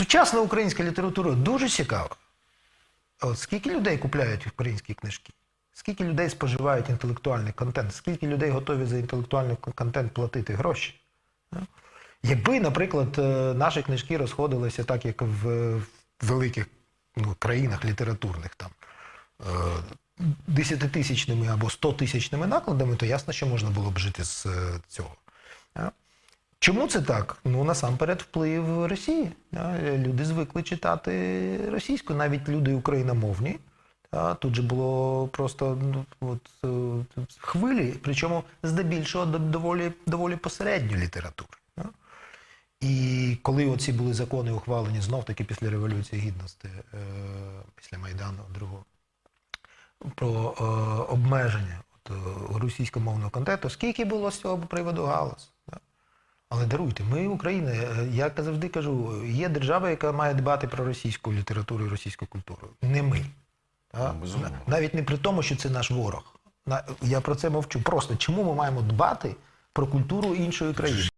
Сучасна українська література дуже цікава. От скільки людей купляють українські книжки? Скільки людей споживають інтелектуальний контент? Скільки людей готові за інтелектуальний контент платити гроші? Ну, Якби, наприклад, е, наші книжки розходилися так, як в великих ну, країнах літературних, там е, десятитисячними або стотисячними накладами, то ясно, що можна було б жити з е, цього. Чому це так? Ну, насамперед, вплив Росії. Люди звикли читати російську, навіть люди україномовні. Тут же було просто ну, от, е, хвилі, причому здебільшого доволі, доволі посередньої літератури. І коли оці були закони ухвалені знов-таки після Революції Гідності, е, після Майдану другого, про е, обмеження російськомовного контенту, скільки було з цього приводу галас. Але даруйте, ми Україна, е, я завжди кажу, є держава, яка має дбати про російську літературу і російську культуру. Не ми. Так? Ну. Навіть не при тому, що це наш ворог. Я про це мовчу. Просто чому ми маємо дбати про культуру іншої країни?